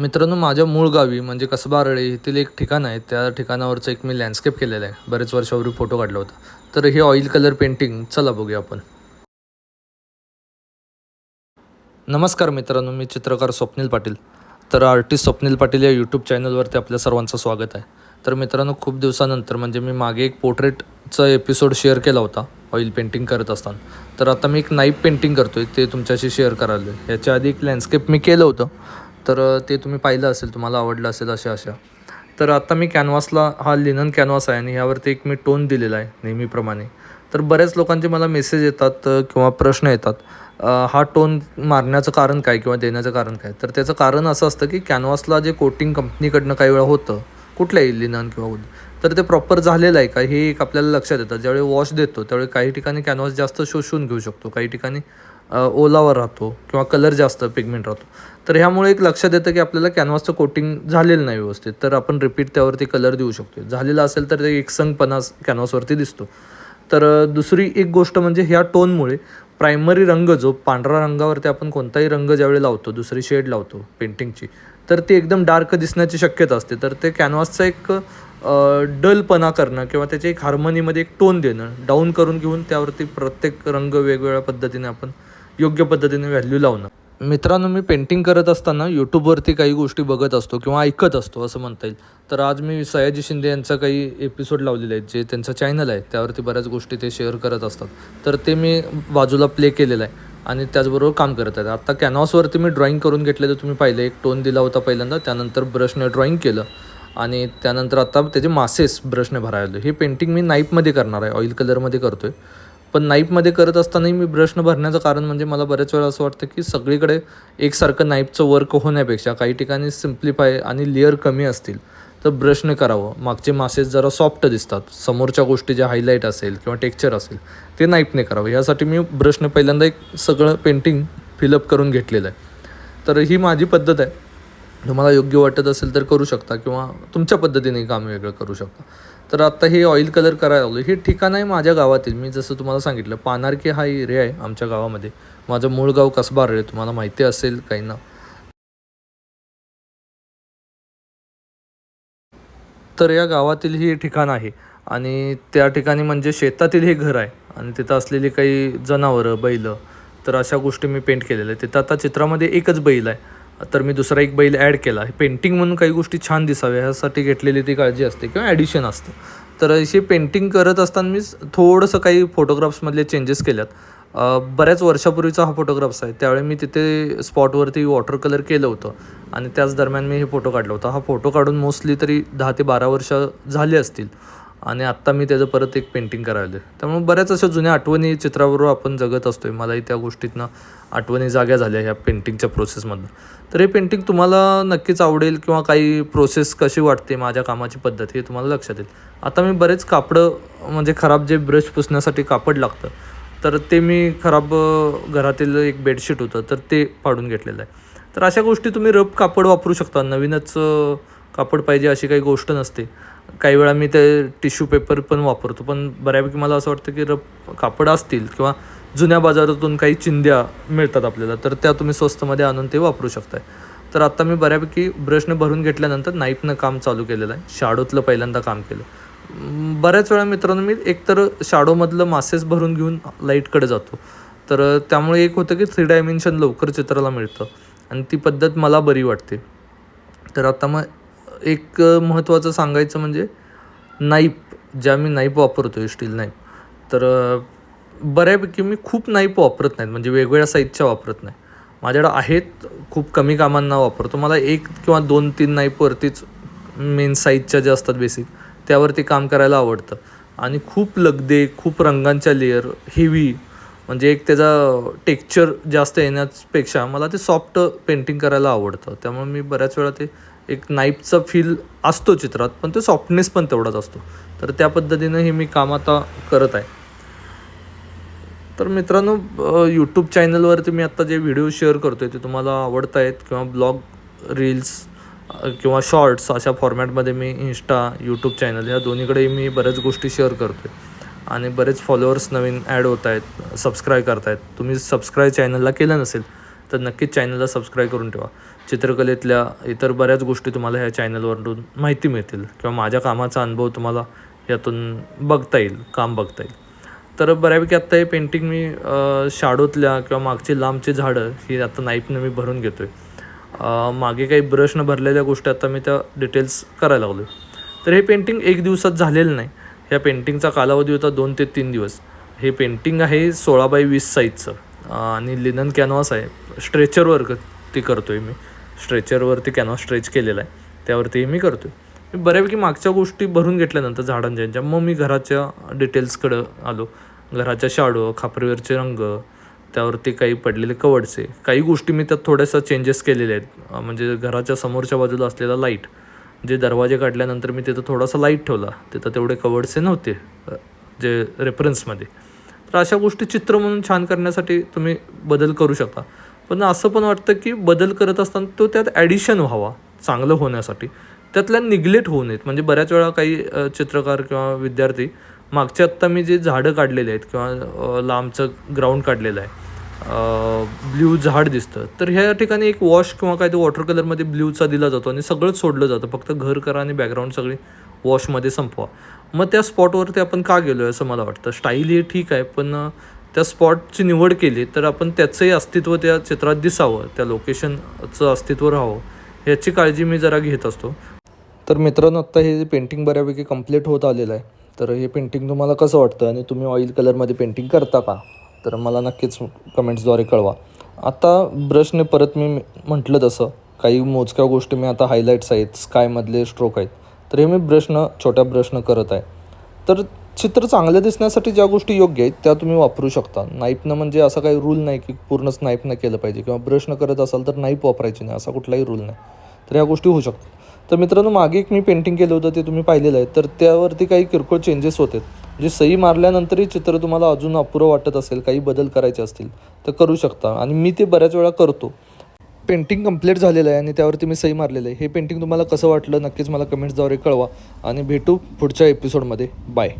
मित्रांनो माझ्या मूळ गावी म्हणजे कसबारळे येथील एक ठिकाण आहे. त्या ठिकाणावरचं एक मी लँडस्केप केलेलं आहे. बरेच वर्षापूर्वी फोटो काढला होता. तर हे ऑइल कलर पेंटिंग चला बघूया आपण. नमस्कार मित्रांनो मी चित्रकार स्वप्नील पाटील. तर आर्टिस्ट स्वप्नील पाटील या यूट्यूब चॅनलवरती आपल्या सर्वांचं स्वागत आहे. तर मित्रांनो खूप दिवसानंतर म्हणजे मी मागे एक पोर्ट्रेटचा एपिसोड शेअर केला होता ऑइल पेंटिंग करत असताना. तर आता मी एक नाईफ पेंटिंग करतो आहे ते तुमच्याशी शेअर करायला याच्या आधी एक लँडस्केप मी केलं होतं. तर ते तुम्ही पाहिलं असेल तुम्हाला आवडलं असेल अशा अशा. तर आत्ता मी कॅनव्हासला हा लिनन कॅनव्हास आहे आणि ह्यावरती एक मी टोन दिलेला आहे नेहमीप्रमाणे. तर बऱ्याच लोकांचे मला मेसेज येतात किंवा प्रश्न येतात हा टोन मारण्याचं कारण काय किंवा देण्याचं कारण काय? तर त्याचं कारण असं असतं की कॅनव्हासला जे कोटिंग कंपनीकडनं काही वेळा होतं कुठल्याही लिनन किंवा तर ते प्रॉपर झालेलं आहे का हे एक आपल्याला लक्षात येतं. ज्यावेळी वॉश देतो त्यावेळी काही ठिकाणी कॅनव्हास जास्त शोषून घेऊ शकतो काही ठिकाणी ओलावा राहतो किंवा कलर जास्त पिगमेंट राहतो. तर ह्यामुळे एक लक्षात येतं की आपल्याला कॅनव्हासचं कोटिंग झालेलं नाही व्यवस्थित. तर आपण रिपीट त्यावरती कलर देऊ शकतो झालेलं असेल तर ते एकसंगपणा कॅनव्हासवरती दिसतो. तर दुसरी एक गोष्ट म्हणजे ह्या टोनमुळे प्रायमरी रंग जो पांढरा रंगावरती आपण कोणताही रंग ज्यावेळी लावतो दुसरी शेड लावतो पेंटिंगची तर ती एकदम डार्क दिसण्याची शक्यता असते. तर ते कॅनव्हासचा एक डलपणा करणं किंवा त्याच्या एक हार्मनीमध्ये एक टोन देणं डाऊन करून घेऊन त्यावरती प्रत्येक रंग वेगवेगळ्या पद्धतीने आपण योग्य पद्धतीने व्हॅल्यू लावणं. मित्रांनो मी पेंटिंग करत असताना यूट्यूबवरती काही गोष्टी बघत असतो किंवा ऐकत असतो असं म्हणता येईल. तर आज मी सयाजी शिंदे यांचा काही एपिसोड लावलेले आहेत जे त्यांचं चॅनल आहे. त्यावरती बऱ्याच गोष्टी ते शेअर करत असतात. तर ते मी बाजूला प्ले केलेलं आहे आणि त्याचबरोबर काम करत आहेत. आत्ता कॅनव्हासवरती मी ड्रॉईंग करून घेतलेलं तुम्ही पाहिलं एक टोन दिला होता पहिल्यांदा त्यानंतर ब्रशने ड्रॉईंग केलं आणि त्यानंतर आता त्याचे मासेस ब्रशने भरायला हे पेंटिंग मी नाईपमध्ये करणार आहे ऑइल कलरमध्ये करतो आहे पण नाईपमध्ये करत असतानाही मी ब्रशनं भरण्याचं कारण म्हणजे मला बऱ्याच वेळा असं वाटतं की सगळीकडे एकसारखं नाईपचं वर्क होण्यापेक्षा काही ठिकाणी सिम्प्लिफाय आणि लेअर कमी असतील तर ब्रशने करावं. मागचे मासेस जरा सॉफ्ट दिसतात. समोरच्या गोष्टी ज्या हायलाईट असेल किंवा टेक्चर असेल ते नाईपने करावं. यासाठी मी ब्रशने पहिल्यांदा एक सगळं पेंटिंग फिलअप करून घेतलेलं आहे. तर ही माझी पद्धत आहे. तुम्हाला योग्य वाटत असेल तर करू शकता किंवा तुमच्या पद्धतीने काम वेगळं करू शकता. तर आत्ता हे ऑइल कलर करायला लागलो हे ठिकाण आहे माझ्या गावातील. मी जसं तुम्हाला सांगितलं पानारकी हा एरिया आहे आमच्या गावामध्ये. माझं मूळ गाव कसबा रे तुम्हाला माहिती असेल काही ना तर या गावातील हे ठिकाण आहे आणि त्या ठिकाणी म्हणजे शेतातील हे घर आहे आणि तिथं असलेली काही जनावरं बैल तर अशा गोष्टी मी पेंट केलेल्या आहेत. तिथं आता चित्रामध्ये एकच बैल आहे. तर मी दुसरा एक बैल ॲड केला. पेंटिंग म्हणून काही गोष्टी छान दिसाव्या ह्यासाठी घेतलेली ती काळजी असते किंवा ॲडिशन असतं. तर अशी पेंटिंग करत असताना मी थोडंसं काही फोटोग्राफ्समधले चेंजेस केल्यात. बऱ्याच वर्षापूर्वीचा हा फोटोग्राफ्स आहे. त्यावेळी मी तिथे स्पॉटवरती वॉटर कलर केलं होतं आणि त्याच दरम्यान मी हे फोटो काढला होता. हा फोटो काढून मोस्टली तरी दहा ते बारा वर्ष झाले असतील. आणि आत्ता मी त्याचं परत एक पेंटिंग करायला त्यामुळे बऱ्याच अशा जुन्या आठवणी चित्राबरोबर आपण जगत असतो आहे मलाही त्या गोष्टीतनं आठवणी जाग्या झाल्या ह्या पेंटिंगच्या प्रोसेसमधून तर हे पेंटिंग तुम्हाला नक्कीच आवडेल किंवा काही प्रोसेस कशी वाटते माझ्या कामाची पद्धत हे तुम्हाला लक्षात येईल. आता मी बरेच कापडं म्हणजे खराब जे ब्रश पुसण्यासाठी कापड लागतं तर ते मी खराब घरातील एक बेडशीट होतं तर ते पाडून घेतलेलं आहे. तर अशा गोष्टी तुम्ही रफ कापड वापरू शकता. नवीनच कापड पाहिजे अशी काही गोष्ट नसते. काही वेळा मी ते टिश्यू पेपर पण वापरतो पण बऱ्यापैकी मला असं वाटतं की रफ कापड असतील किंवा जुन्या बाजारातून काही चिंध्या मिळतात आपल्याला तर त्या तुम्ही स्वस्तमध्ये आणून ते वापरू शकताय. तर आत्ता मी बऱ्यापैकी ब्रशने भरून घेतल्यानंतर नाईफनं काम चालू केलेलं आहे. शाडोतलं पहिल्यांदा काम केलं. बऱ्याच वेळा मित्रांनो मी एकतर शाडोमधलं मासेस भरून घेऊन लाईटकडे जातो. तर त्यामुळे एक होतं की थ्री डायमेन्शन लवकर चित्राला मिळतं आणि ती पद्धत मला बरी वाटते. तर आता मग एक महत्त्वाचं सांगायचं म्हणजे नाईप ज्या मी नाईप वापरतो आहे स्टील नाईप तर बऱ्यापैकी मी खूप नाईप वापरत नाहीत म्हणजे वेगवेगळ्या साईजच्या वापरत नाही. माझ्याकडं आहेत खूप कमी कामांना वापरतो. मला एक किंवा दोन तीन नाईपवरतीच मेन साईजच्या ज्या असतात बेसिक त्यावरती काम करायला आवडतं. आणि खूप लगदे खूप रंगांच्या लेअर हेवी म्हणजे एक त्याचा टेक्चर जास्त येण्यापेक्षा मला ते सॉफ्ट पेंटिंग करायला आवडतं. त्यामुळे मी बऱ्याच वेळा ते एक नाईफचा फील असतो चित्रात पण ते सॉफ्टनेस पण तेवढाच असतो. तर त्या पद्धतीनं हे मी काम आता करत आहे. तर मित्रांनो यूट्यूब चॅनलवरती मी आत्ता जे व्हिडिओ शेअर करतो आहे ते तुम्हाला आवडत आहेत किंवा ब्लॉग रील्स किंवा शॉर्ट्स अशा फॉर्मॅटमध्ये मी इन्स्टा यूट्यूब चॅनल ह्या दोन्हीकडे मी बऱ्याच गोष्टी शेअर करतो आहे आणि बरेच फॉलोअर्स नवीन ॲड होत आहेत सबस्क्राईब करतायत. तुम्ही सबस्क्राईब चॅनलला केलं नसेल तर नक्कीच चॅनलला सबस्क्राईब करून ठेवा. चित्रकलेतल्या इतर बऱ्याच गोष्टी तुम्हाला ह्या चॅनलवरून माहिती मिळतील किंवा माझ्या कामाचा अनुभव तुम्हाला यातून बघता येईल काम बघता येईल. तर बऱ्यापैकी आत्ता हे पेंटिंग मी शाडोतल्या किंवा मागची लांबची झाडं ही आता नाईफनं मी भरून घेतो आहे मागे काही ब्रशनं भरलेल्या गोष्टी आता मी त्या डिटेल्स करायला लागलो तर हे पेंटिंग एक दिवसात झालेलं नाही. ह्या पेंटिंगचा कालावधी होता दोन ते तीन दिवस. हे पेंटिंग आहे सोळा बाय वीस साईजचं आणि लिनन कॅनव्हास आहे. स्ट्रेचरवर क- करतो आहे मी. स्ट्रेचरवरती कॅनव्हास स्ट्रेच केलेला आहे. त्यावरती मी करतो आहे मी बऱ्यापैकी मागच्या गोष्टी भरून घेतल्यानंतर झाडांच्या मग मी घराच्या डिटेल्सकडं आलो. घराच्या शाडो खापरीवरचे रंग त्यावरती काही पडलेले कवडचे काही गोष्टी मी त्यात थोड्याशा चेंजेस केलेले आहेत. म्हणजे घराच्या समोरच्या बाजूला असलेला लाइट जे दरवाजे काढल्यानंतर मी तिथं थोडासा लाइट ठेवला. तिथं तेवढे कवडसे नव्हते जे रेफरन्समध्ये तर अशा गोष्टी चित्र म्हणून छान करण्यासाठी तुम्ही बदल करू शकता. पण असं पण वाटतं की बदल करत असताना तो त्यात ॲडिशन व्हावा चांगलं होण्यासाठी. त्यातल्या निग्लेक्ट होऊ नयेत. म्हणजे बऱ्याच वेळा काही चित्रकार किंवा विद्यार्थी मागच्या आत्ता मी जे झाडं काढलेले आहेत किंवा लांबचं ग्राउंड काढलेलं आहे ब्ल्यू झाड दिसतं. तर ह्या ठिकाणी एक वॉश किंवा काय ते वॉटर कलरमध्ये ब्ल्यूचा दिला जातो आणि सगळंच सोडलं जातं. फक्त घर करा आणि बॅकग्राऊंड सगळी वॉशमध्ये संपवा. मग त्या स्पॉटवरती आपण का गेलो आहे असं मला वाटतं. स्टाईल हे ठीक आहे पण त्या स्पॉटची निवड केली तर आपण त्याचंही अस्तित्व त्या चित्रात दिसावं त्या लोकेशनचं अस्तित्व राहावं ह्याची काळजी मी जरा घेत असतो. तर मित्रांनो आत्ता हे पेंटिंग बऱ्यापैकी कंप्लीट होत आलेलं आहे तर हे पेंटिंग तुम्हाला कसं वाटतं आणि तुम्ही ऑइल कलरमध्ये पेंटिंग करता का? तर मला नक्कीच कमेंट्सद्वारे कळवा. आता ब्रशने परत मी म्हटलं तसं काही मोजक्या गोष्टी मी आता हायलाईट्स आहेत स्कायमधले स्ट्रोक आहेत. तर हे मी ब्रशनं छोट्या ब्रशनं करत आहे. तर चित्र चांगलं दिसण्यासाठी ज्या गोष्टी योग्य आहेत त्या तुम्ही वापरू शकता. नाईपनं म्हणजे असा काही रूल नाही की पूर्णच नाईपनं केलं पाहिजे किंवा ब्रशनं करत असाल तर नाईप वापरायची नाही असा कुठलाही रूल नाही. तर ह्या गोष्टी होऊ शकतात. तर मित्रांनो मागे एक मी पेंटिंग केलं होतं ते तुम्ही पाहिलेलं आहे. तर त्यावरती काही किरकोळ चेंजेस होते जे सही मारल्यानंतरही चित्र तुम्हाला अजून अपुरं वाटत असेल काही बदल करायचे असतील तर करू शकता. आणि मी ते बऱ्याच वेळा करतो. पेंटिंग कंप्लीट झालेलं आहे आणि त्यावरती मी सही मारलेलं आहे. हे पेंटिंग तुम्हाला कसं वाटलं नक्कीच मला कमेंट्सद्वारे कळवा. आणि भेटू पुढच्या एपिसोडमध्ये बाय